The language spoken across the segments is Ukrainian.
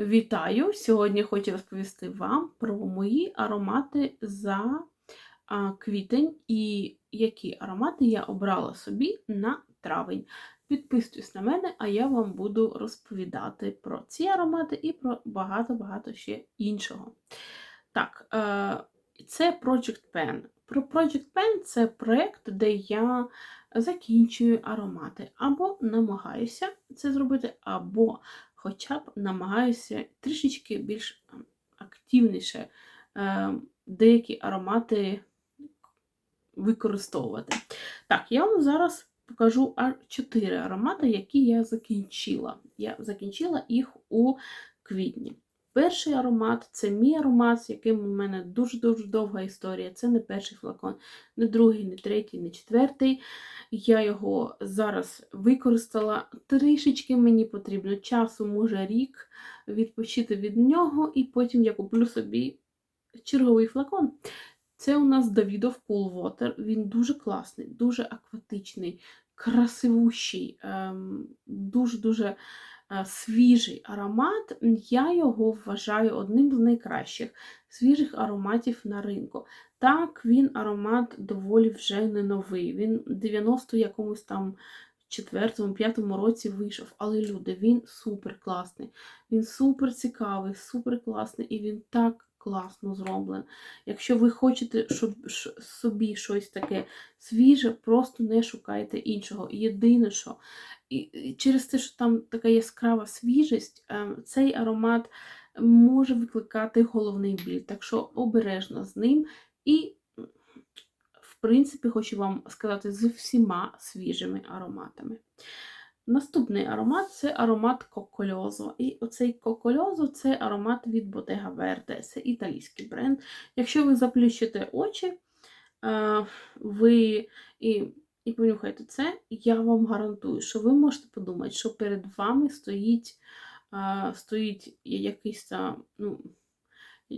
Вітаю! Сьогодні хочу розповісти вам про мої аромати за квітень і які аромати я обрала собі на травень. Підписуйтесь на мене, а я вам буду розповідати про ці аромати і про багато-багато ще іншого. Так, е, це Project Pen. Про Project Pen це проєкт, де я закінчую аромати, або намагаюся це зробити, або хоча б намагаюся трішечки більш активніше е, деякі аромати використовувати. Так, я вам зараз покажу 4 аромати, які я закінчила. Я закінчила їх у квітні. Перший аромат це мій аромат, з яким у мене дуже-дуже довга історія. Це не перший флакон, не другий, не третій, не четвертий. Я його зараз використала. Трішечки мені потрібно часу, може рік, відпочити від нього, і потім я куплю собі черговий флакон. Це у нас Давідов Cool Water. Він дуже класний, дуже акватичний, красивущий, ем, дуже-дуже свіжий аромат. Я його вважаю одним з найкращих свіжих ароматів на ринку. Так, він аромат доволі вже не новий. Він 90 якомусь там. Четвертому, п'ятому році вийшов, але люди, він супер класний, він супер цікавий, супер класний, і він так класно зроблений. Якщо ви хочете щоб собі щось таке свіже, просто не шукайте іншого. Єдине, що і через те, що там така яскрава свіжість, ем, цей аромат може викликати головний біль. Так що обережно з ним. І, в принципі, хочу вам сказати, з всіма свіжими ароматами. Наступний аромат це аромат кокольозо. І оцей кокольозо це аромат від Bottega Verde, це італійський бренд. Якщо ви заплющите очі, е, ви і і понюхайте це, я вам гарантую, що ви можете подумати, що перед вами стоїть стоїть якийсь ну,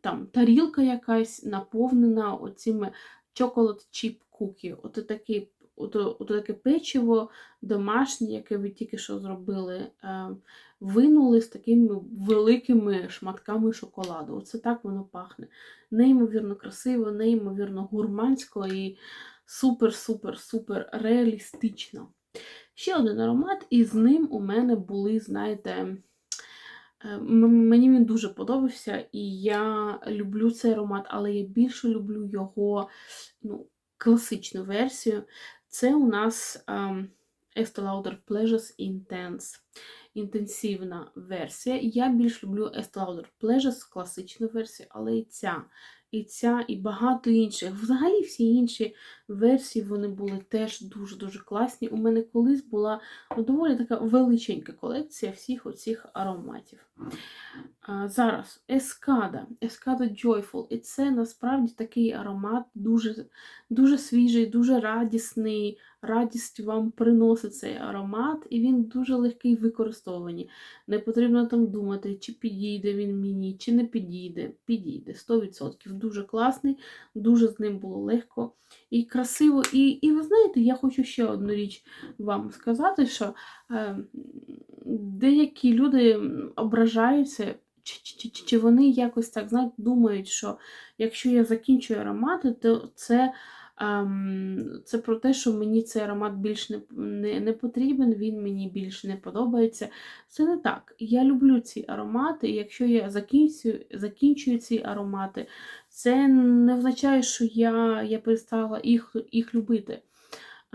там тарілка якась наповнена оціми chocolate chip cookie. От такі от, от таке печиво домашнє, яке ви тільки що зробили, е, винули з такими великими шматками шоколаду. Оце так воно пахне. Неймовірно красиво, неймовірно гурмансько і супер-супер-супер реалістично. Ще один аромат, і з ним у мене були, знаєте, е, мені він дуже подобався, і я люблю цей аромат, але я більше люблю його ну, класичну версію. Це у нас um, Estee Lauder Pleasures Intense. Інтенсивна версія. Я більш люблю Estee Lauder Pleasures, класичну версію, але і ця і ця, і багато інших. Взагалі, всі інші версії вони були теж дуже-дуже класні. У мене колись була доволі така величенька колекція всіх оцих ароматів. А, Зараз ескада, ескада Joyful. І це насправді такий аромат дуже дуже свіжий, дуже радісний. Радість вам приносить цей аромат, і він дуже легкий в використовуванні. Не потрібно там думати, чи підійде він мені, чи не підійде. Підійде 100%. Дуже класний, дуже з ним було легко і красиво. І і ви знаєте, я хочу ще одну річ вам сказати, що е, деякі люди ображаються. Чи, чи, чи, вони якось так знаєте, думають, що якщо я закінчую аромати, то це ем, це про те, що мені цей аромат більш не, не, не потрібен, він мені більш не подобається. Це не так. Я люблю ці аромати, і якщо я закінчую, закінчую ці аромати, це не означає, що я я перестала їх, їх любити.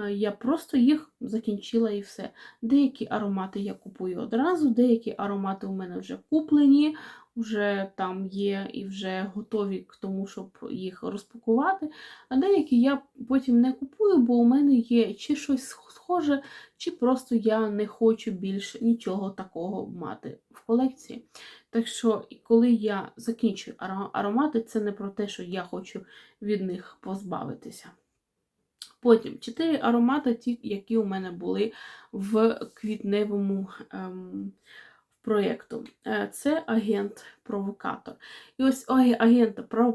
Я просто їх закінчила і все. Деякі аромати я купую одразу, деякі аромати у мене вже куплені, вже там є і вже готові к тому, щоб їх розпакувати. А деякі я потім не купую, бо у мене є чи щось схоже, чи просто я не хочу більше нічого такого мати в колекції. Так що, коли я закінчую аромати, це не про те, що я хочу від них позбавитися. Потім чотири аромати, ті, які у мене були в квітневому ем, проєкту. Е, це агент-провокатор. І ось агента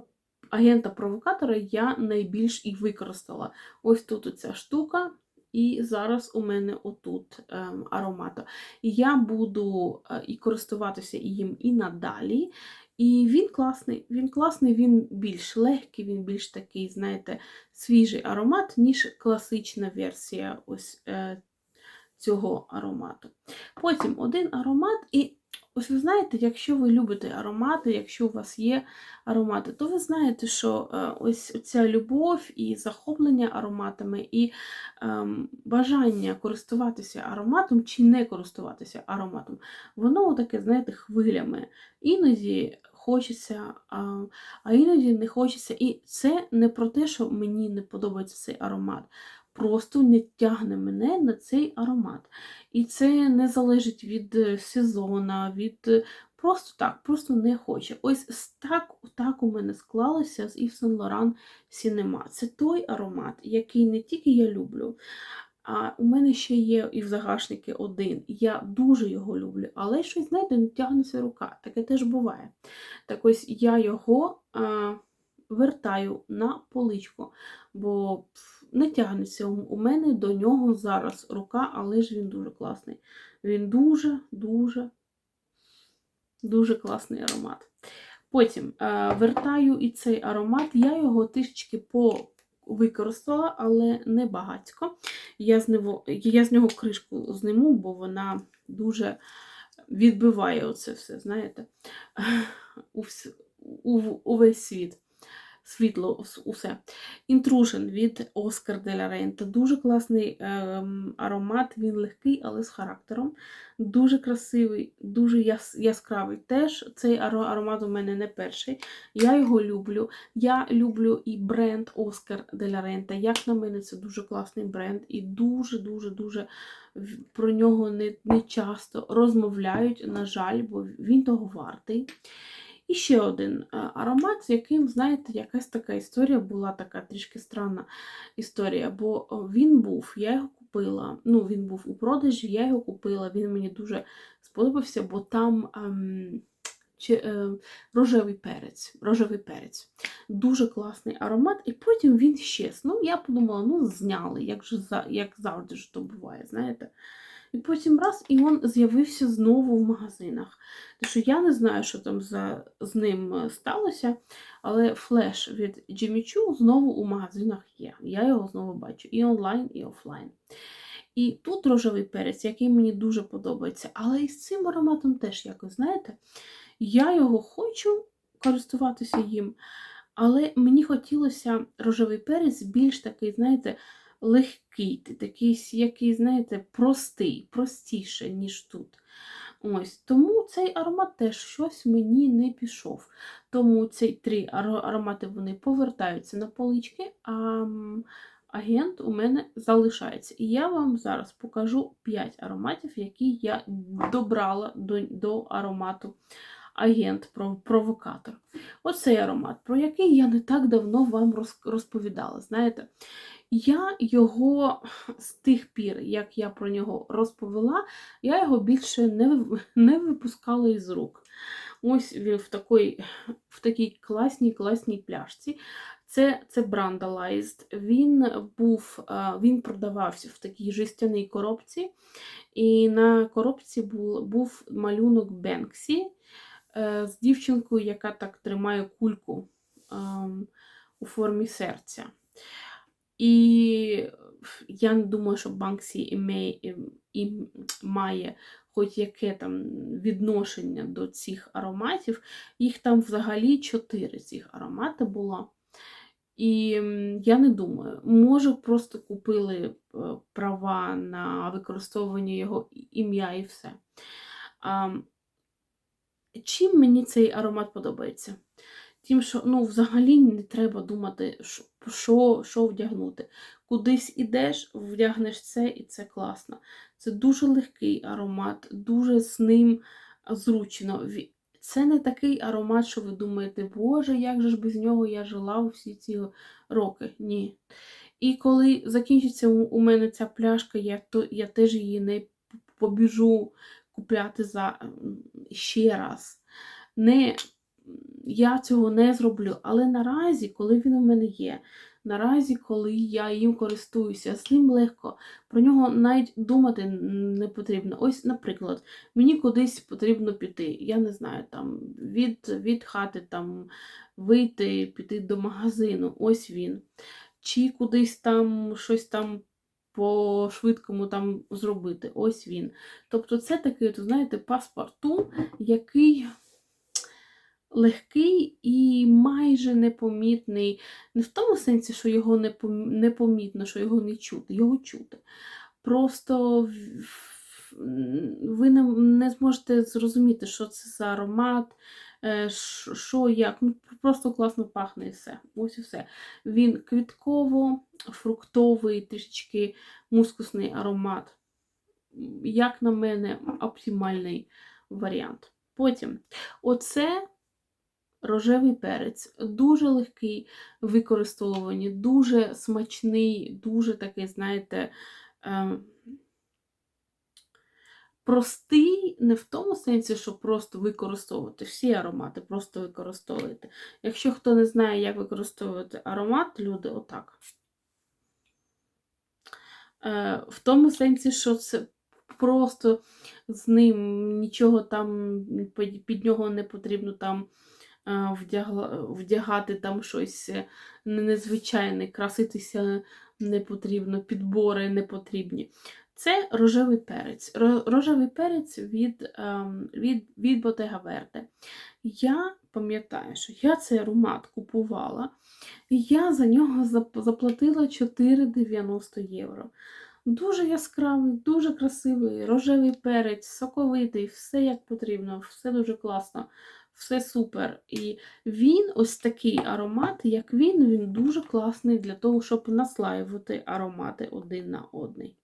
агента-провокатора я найбільш і використала. Ось тут оця штука. і зараз у мене отут ем, аромата. Я буду е, і користуватися їм і надалі. І він класний, він класний, він більш легкий, він більш такий, знаєте, свіжий аромат, ніж класична версія ось е, цього аромату. Потім один аромат, і ось ви знаєте, якщо ви любите аромати, якщо у вас є аромати, то ви знаєте, що е, ось ця любов і захоплення ароматами, і ем, бажання користуватися ароматом чи не користуватися ароматом, воно таке, знаєте, хвилями. Іноді хочеться, а, а іноді не хочеться. І це не про те, що мені не подобається цей аромат. Просто не тягне мене на цей аромат. І це не залежить від е, сезону, від е, просто так, просто не хоче. Ось так, так у мене склалося з Yves Saint Laurent Cinema. Це той аромат, який не тільки я люблю, а у мене ще є і в загашники один. Я дуже його люблю, але щось, знаєте, не тягнеться рука. Таке теж буває. Так ось я його а, вертаю на поличку, бо не тягнеться у мене до нього зараз рука, але ж він дуже класний. Він дуже, дуже, класний аромат. Потім е, вертаю і цей аромат, я його трішечки по використала, але не багатько. Я з, нього, я з нього кришку зниму, бо вона дуже відбиває оце все, знаєте, у, у, увесь світ. Світло, усе. Intrusion від de la Renta. Дуже класний ем, аромат, він легкий, але з характером. Дуже красивий, дуже яс- яскравий. Теж цей аромат у мене не перший. Я його люблю. Я люблю і бренд de la Renta. Як на мене, це дуже класний бренд, і дуже-дуже-дуже про нього не, не часто розмовляють, на жаль, бо він того вартий. І ще один е, аромат, з яким, знаєте, якась така історія була така трішки странна історія, бо він був, я його купила. Ну, він був у продажі, я його купила, він мені дуже сподобався, бо там ем, чи, е, рожевий перець. Рожевий перець. Дуже класний аромат, і потім він щез. Ну, я подумала, ну, зняли, як, же, як завжди ж то буває, знаєте. І потім раз, і він з'явився знову в магазинах. Тому що я не знаю, що там за, з ним е, сталося, але флеш від Jimmy Choo знову у магазинах є. Я його знову бачу і онлайн, і офлайн. І тут рожевий перець, який мені дуже подобається, але і з цим ароматом теж якось, знаєте, я його хочу користуватися їм, але мені хотілося рожевий перець більш такий, знаєте, легкий, такий, який, знаєте, простий, простіше, ніж тут. Ось, тому цей аромат теж щось мені не пішов. Тому ці три аромати вони повертаються на полички, а агент у мене залишається. І я вам зараз покажу 5 ароматів, які я добрала до, до аромату агент пров- провокатор. Оцей аромат, про який я не так давно вам розповідала. Знаєте, я його з тих пір, як я про нього розповіла, я його більше не, не випускала із рук. Ось він в такій, в такій класній класній пляшці. Це, це Brandalized. Він був, е, він продавався в такій жестяній коробці, і на коробці був, був малюнок Бенксі з дівчинкою, яка так тримає кульку ем, у формі серця. І я не думаю, що Банксі і має хоч яке там відношення до цих ароматів. Їх там взагалі чотири цих аромати було. І я не думаю, може, просто купили е, права на використовування його ім'я і все. Чим мені цей аромат подобається? Тим, що ну, взагалі не треба думати, що, що, вдягнути. Кудись ідеш, вдягнеш це, і це класно. Це дуже легкий аромат, дуже з ним зручно. Це не такий аромат, що ви думаєте, Боже, як же ж без нього я жила всі ці роки. Ні. І коли закінчиться у мене ця пляшка, я, то, я теж її не побіжу купляти за ще раз. Не я цього не зроблю. Але наразі, коли він у мене є, наразі, коли я їм користуюся, з ним легко, про нього навіть думати не потрібно. Ось, наприклад, мені кудись потрібно піти. Я не знаю, там від, від хати там вийти, піти до магазину. Ось він. Чи кудись там щось там по швидкому там зробити. Ось він. Тобто, це такий, то, знаєте, паспорту, який легкий і майже непомітний. Не в тому сенсі, що його не пом- непомітно, що його не чути, його чути. Просто ви не, зможете зрозуміти, що це за аромат, що як. Ну, просто класно пахне і все. Ось і все. Він квітково-фруктовий, трішечки мускусний аромат. Як на мене, оптимальний варіант. Потім, оце рожевий перець, дуже легкий в використовуванні, дуже смачний, дуже такий, знаєте, ем, простий, не в тому сенсі, що просто використовувати всі аромати, просто використовуєте. Якщо хто не знає, як використовувати аромат, люди отак. Е, В тому сенсі, що це просто з ним нічого там під нього не потрібно там е, вдягати там щось е, незвичайне, краситися не потрібно, підбори не потрібні. Це рожевий перець. Рожевий перець від, ем, від, від Bottega Verde. Я пам'ятаю, що я цей аромат купувала, і я за нього заплатила 4,90 євро. Дуже яскравий, дуже красивий, рожевий перець, соковитий, все як потрібно, все дуже класно, все супер. І він, ось такий аромат, як він, він дуже класний для того, щоб наслаювати аромати один на одний.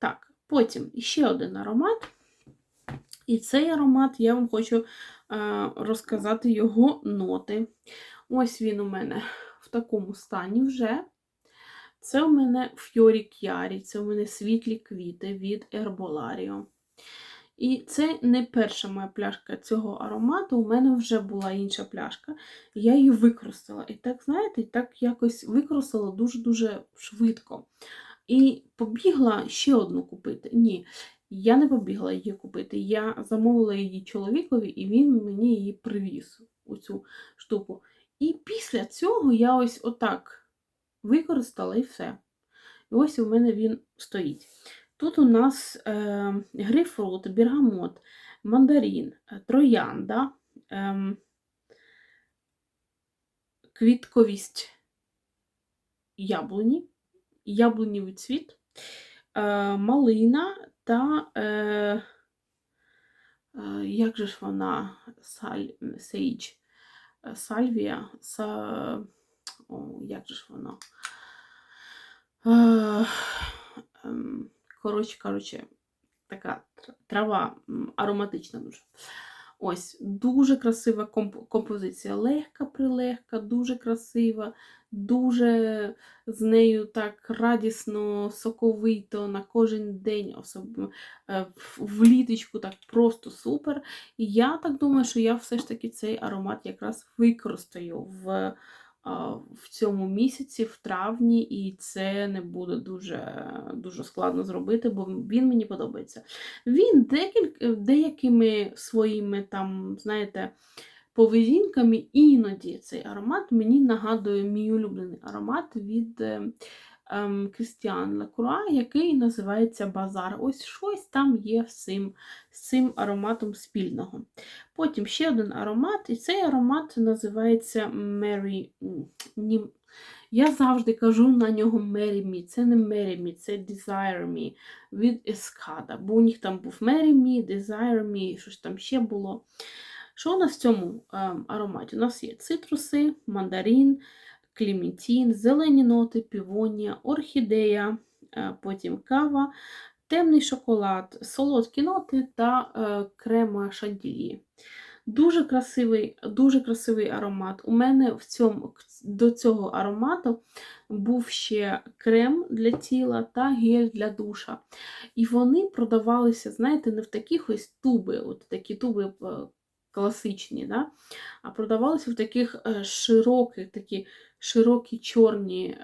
Так, потім ще один аромат. І цей аромат я вам хочу е, розказати його ноти. Ось він у мене в такому стані вже. Це у мене Фьорі К'ярі, це у мене світлі квіти від Ерболаріо. І це не перша моя пляшка цього аромату. У мене вже була інша пляшка. Я її використала. І так, знаєте, так якось використала дуже-дуже швидко. І побігла ще одну купити. Ні, я не побігла її купити. Я замовила її чоловікові, і він мені її привіз, оцю штуку. І після цього я ось отак використала і все. І ось у мене він стоїть. Тут у нас е, грейпфрут, бергамот, мандарин, е, троянда, е, квітковість яблуні, яблунівий цвіт, е, малина та, е, е, як же ж вона, саль, сейдж, сальвія, са, о, як же ж воно? Е, ем, коротше, коротше, така трава ароматична дуже. Ось, дуже красива комп- композиція. Легка, прилегка, дуже красива, дуже з нею так радісно, соковито на кожен день, особливо в літочку, так просто супер. І я так думаю, що я все ж таки цей аромат якраз використаю в, в цьому місяці, в травні, і це не буде дуже, дуже складно зробити, бо він мені подобається. Він декілька, деякими своїми там, знаєте, поведінками іноді цей аромат мені нагадує мій улюблений аромат від Крістіан Лакруа, який називається Базар. Ось щось там є цим, з цим ароматом спільного. Потім ще один аромат, і цей аромат називається Mary. Я завжди кажу на нього Marry Me. Це не Marry Me, це Desire Me від Ескада. Бо у них там був Marry Me, Desire Me, що ж там ще було. Що у нас в цьому ем, ароматі? У нас є цитруси, мандарин, клементін, зелені ноти, півонія, орхідея, е, потім кава, темний шоколад, солодкі ноти та е, крема шантілі. Дуже красивий, дуже красивий аромат. У мене в цьому, до цього аромату був ще крем для тіла та гель для душа. І вони продавалися, знаєте, не в таких ось туби, от такі туби е, класичні, да? а продавалися в таких широких, такі широкі чорні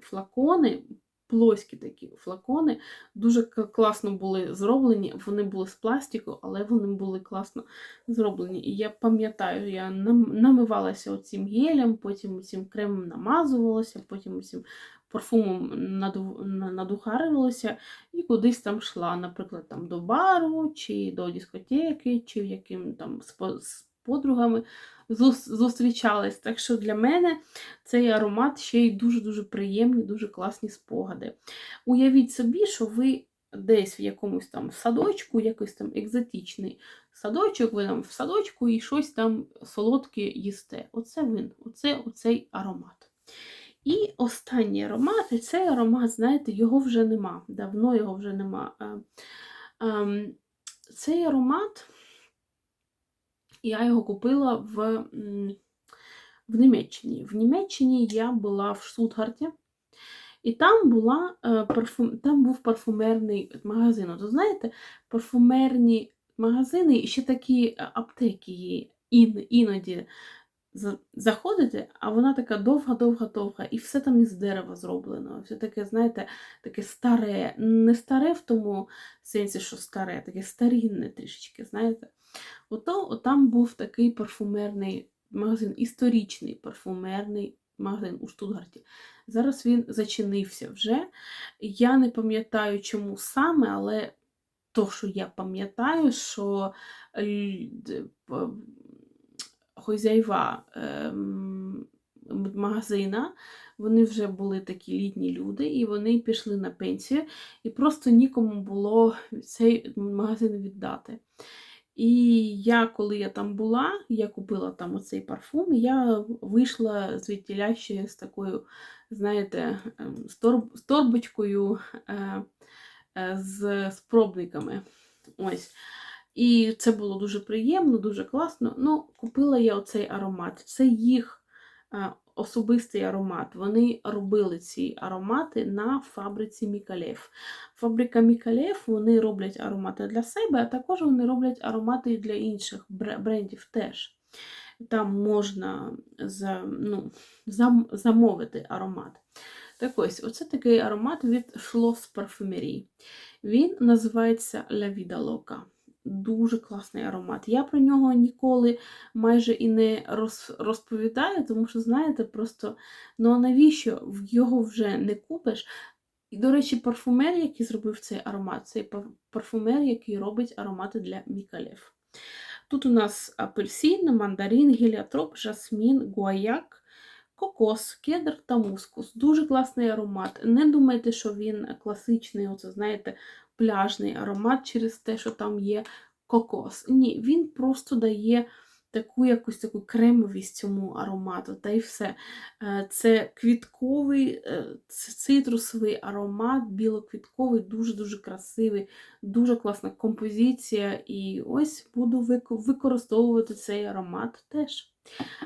флакони, плоські такі флакони, дуже класно були зроблені. Вони були з пластику, але вони були класно зроблені. І я пам'ятаю, я намивалася оцим гелем, потім цим кремом намазувалася, потім цим парфумом наду- надухарювалася і кудись там йшла, наприклад, там до бару, чи до дискотеки, чи в яким там з, подругами зустрічались. Так що для мене цей аромат ще й дуже-дуже приємні, дуже класні спогади. Уявіть собі, що ви десь в якомусь там садочку, якийсь там екзотичний садочок, ви там в садочку і щось там солодке їсте. Оце він, оце оцей аромат. І останній аромат, і цей аромат, знаєте, його вже нема. Давно його вже нема. Е, ем, Цей аромат я його купила в, в Німеччині. В Німеччині я була в Штутгарті, і там, була, е, парфум, там був парфумерний магазин. От, знаєте, парфумерні магазини і ще такі е, аптеки є ін, іноді за- заходите, а вона така довга-довга-довга, і все там із дерева зроблено. Все таке, знаєте, таке старе, не старе в тому сенсі, що старе, таке старінне трішечки, знаєте. Ото там був такий парфумерний магазин, історичний парфумерний магазин у Штутгарті. Зараз він зачинився вже. Я не пам'ятаю, чому саме, але то, що я пам'ятаю, що л- хозяйва ем, магазина, вони вже були такі літні люди, і вони пішли на пенсію, і просто нікому було цей магазин віддати. І я, коли я там була, я купила там оцей парфум, і я вийшла звідтіля ще з такою, знаєте, ем, з торб- з торбочкою е, е, з, з пробниками. Ось. І це було дуже приємно, дуже класно. Ну, купила я оцей аромат. Це їх особистий аромат. Вони робили ці аромати на фабриці Мікалев. Фабрика Мікалев, вони роблять аромати для себе, а також вони роблять аромати для інших брендів теж. Там можна за, ну, зам, замовити аромат. Так ось, оце такий аромат від Parfumerie. Він називається La Vida. Дуже класний аромат. Я про нього ніколи майже і не роз, розповідаю, тому що, знаєте, просто ну а навіщо його вже не купиш. І, до речі, парфумер, який зробив цей аромат, цей парфумер, який робить аромати для Мікалев. Тут у нас апельсин, мандарин, геліотроп, жасмін, гуаяк, кокос, кедр та мускус. Дуже класний аромат. Не думайте, що він класичний, оце, знаєте, пляжний аромат через те, що там є кокос. Ні, він просто дає таку якусь таку кремовість цьому аромату, та й все. Е, Це квітковий, е, цитрусовий аромат, білоквітковий, дуже-дуже красивий, дуже класна композиція. І ось буду використовувати цей аромат теж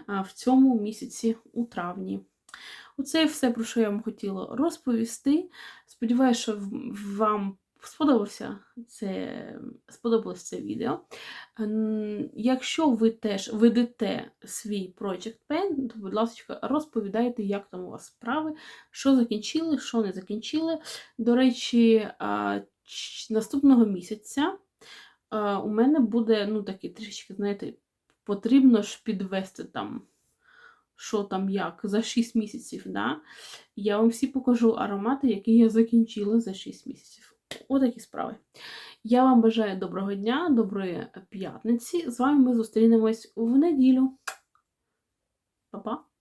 в цьому місяці у травні. Оце все, про що я вам хотіла розповісти. Сподіваюся, що вам сподобався це, сподобалось це відео. Якщо ви теж ведете свій Project Pen, то, будь ласка, розповідайте, як там у вас справи, що закінчили, що не закінчили. До речі, наступного місяця у мене буде, ну, такі трішечки, знаєте, потрібно ж підвести там, що там як, за 6 місяців. Да? Я вам всі покажу аромати, які я закінчила за 6 місяців. Отакі справи. Я вам бажаю доброго дня, доброї п'ятниці. З вами ми зустрінемось в неділю. Па-па!